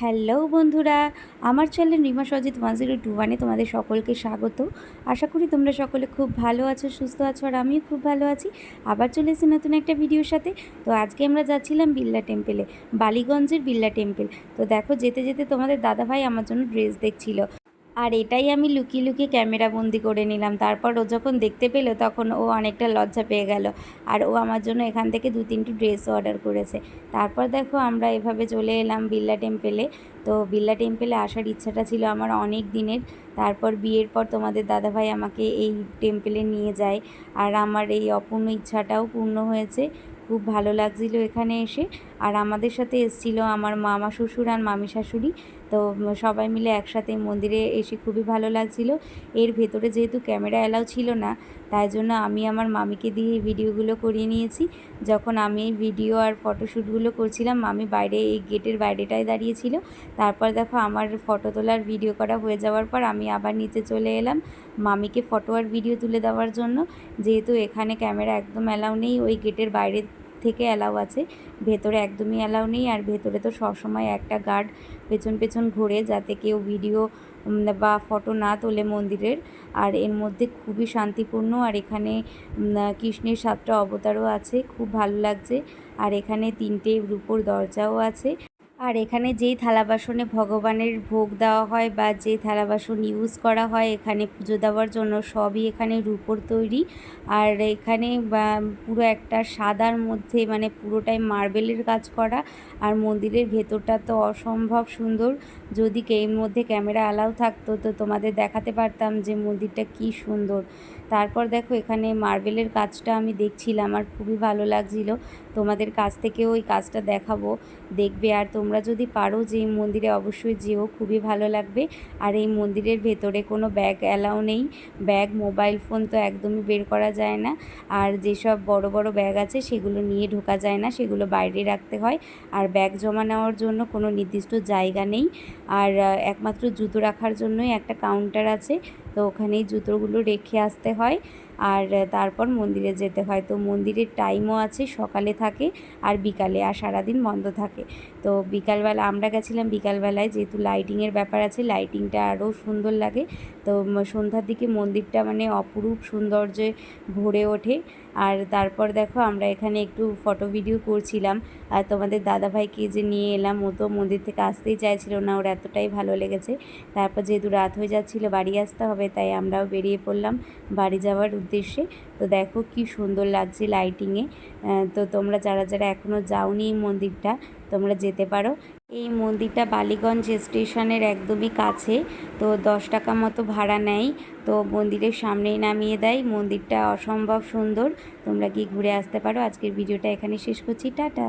Hello বন্ধুরা, আমার channel Rima Sajit one zero two ওয়ানে তোমাদের সকলকে স্বাগত। আশা করি তোমরা সকলে খুব ভালো আছো, সুস্থ আছো, আর আমিও খুব ভালো আছি। আবার চলে এসেছি নতুন একটা ভিডিওর সাথে। তো আজকে আমরা যাচ্ছিলাম বিল্লা টেম্পেলে, বালিগঞ্জের বিল্লা টেম্পেল। তো দেখো, যেতে যেতে তোমাদের দাদাভাই আমার জন্য ড্রেস দেখছিল। আর এটাই আমি লুকিয়ে লুকিয়ে ক্যামেরা বন্দি করে নিলাম। তারপর ও যখন দেখতে পেল তখন ও অনেকটা লজ্জা পেয়ে গেল। আর ও আমার জন্য এখান থেকে দু তিনটি ড্রেস অর্ডার করেছে। তারপর দেখো আমরা এভাবে চলে এলাম বিল্লা টেম্পেলে। তো বিল্লা টেম্পেলে আসার ইচ্ছাটা ছিল আমার অনেক দিনের। তারপর বিয়ের পর তোমাদের দাদাভাই আমাকে এই টেম্পেলে নিয়ে যায়। আর আমার এই অপূর্ণ ইচ্ছাটাও পূর্ণ হয়েছে। খুব ভালো লাগছিল এখানে এসে। আর আমাদের সাথে এসেছিল আমার মামা শ্বশুর আর মামি শাশুড়ি। তো সবাই মিলে একসাথে মন্দিরে এসে খুবই ভালো লাগছিল। এর ভেতরে যেহেতু ক্যামেরা অ্যালাউ ছিল না, তাই জন্য আমি আমার মামিকে দিয়ে এই ভিডিওগুলো করিয়ে নিয়েছি। যখন আমি এই ভিডিও আর ফটোশ্যুটগুলো করছিলাম, মামি বাইরে এই গেটের বাইরেটায় দাঁড়িয়েছিল। তারপর দেখো আমার ফটো তোলার ভিডিও করা হয়ে যাওয়ার পর আমি আবার নিচে চলে এলাম মামিকে ফটো আর ভিডিও তুলে দেওয়ার জন্য। যেহেতু এখানে ক্যামেরা একদম অ্যালাউ নেই, ওই গেটের বাইরে থেকে অ্যালাউ আছে। ভেতরে একদমই অ্যালাউ নেই আর ভেতরে তো সবসময় একটা গার্ড পেছন পেছন ঘোরে যাতে কেউ ভিডিও বা ফটো না তোলে মন্দিরের। আর এর মধ্যে খুবই শান্তিপূর্ণ আর এখানে কৃষ্ণের সাতটা অবতারও আছে, খুব ভালো লাগছে। আর এখানে তিনটে রূপোর দরজাও আছে। আর এখানে যেই থালা বাসনে ভগবানের ভোগ দেওয়া হয় বা যে থালা বাসন ইউজ করা হয়, এখানে পুজো দেওয়ার জন্য সবই এখানে রূপোর তৈরি। আর এখানে পুরো একটা সাদার মধ্যে মানে পুরোটাই মার্বেলের কাজ করা। আর মন্দিরের ভেতরটা তো অসম্ভব সুন্দর। যদি এর মধ্যে ক্যামেরা অ্যালাউ থাকতো তো তোমাদের দেখাতে পারতাম যে মন্দিরটা কি সুন্দর। তারপর দেখো এখানে মার্বেলের কাজটা আমি দেখছিলাম আর খুবই ভালো লাগছিল। তোমাদের কাছ থেকেও ওই কাজটা দেখাবো। দেখবে আর তোমরা যদি পারো যে এই মন্দিরে অবশ্যই যেও, খুবই ভালো লাগবে। আর এই মন্দিরের ভেতরে কোনো ব্যাগ অ্যালাউ নেই। ব্যাগ, মোবাইল, ফোন তো একদমই বের করা যায় না। আর যেসব বড় বড় ব্যাগ আছে সেগুলো নিয়ে ঢোকা যায় না, সেগুলো বাইরে রাখতে হয়। আর ব্যাগ জমা নেওয়ার জন্য কোনো নির্দিষ্ট জায়গা নেই। আর একমাত্র জুতো রাখার জন্যই একটা কাউন্টার আছে। তো ওখানেই জুতোগুলো রেখে আসতে হয়। আর তারপর মন্দিরে যেতে হয়। তো মন্দিরের টাইমও আছে, সকালে থাকে আর বিকালে, আর সারাদিন বন্ধ থাকে। তো বিকালবেলা, আমরা গেছিলাম বিকালবেলায় যেহেতু লাইটিংয়ের ব্যাপার আছে লাইটিংটা আরও সুন্দর লাগে। তো সন্ধ্যার দিকে মন্দিরটা মানে অপরূপ সৌন্দর্যে ভরে ওঠে। আর তারপর দেখো, আমরা এখানে একটু ফটো ভিডিও করছিলাম। আর তোমাদের দাদাভাইকে যে নিয়ে এলাম, ও তো মন্দির থেকে আসতেই চাইছিল না, ওর এতটাই ভালো লেগেছে। তারপর যেহেতু রাত হয়ে যাচ্ছিল, বাড়ি আসতে হবে তাই আমরাও বেরিয়ে পড়লাম বাড়ি যাওয়ার উদ্দেশ্যে। তো দেখো কি সুন্দর লাগছে লাইটিংয়ে তো তোমরা যারা যারা এখনও যাওনি এই মন্দিরটা, তোমরা যেতে পারো। এই মন্দিরটা বালিগঞ্জ স্টেশনের একদমই কাছে, তো দশ টাকা মতো ভাড়া নেয়। তো মন্দিরের সামনেই নামিয়ে দেয়। মন্দিরটা অসম্ভব সুন্দর। তোমরা কি ঘুরে আসতে পারো। আজকের ভিডিওটা এখানে শেষ করছি। টাটা!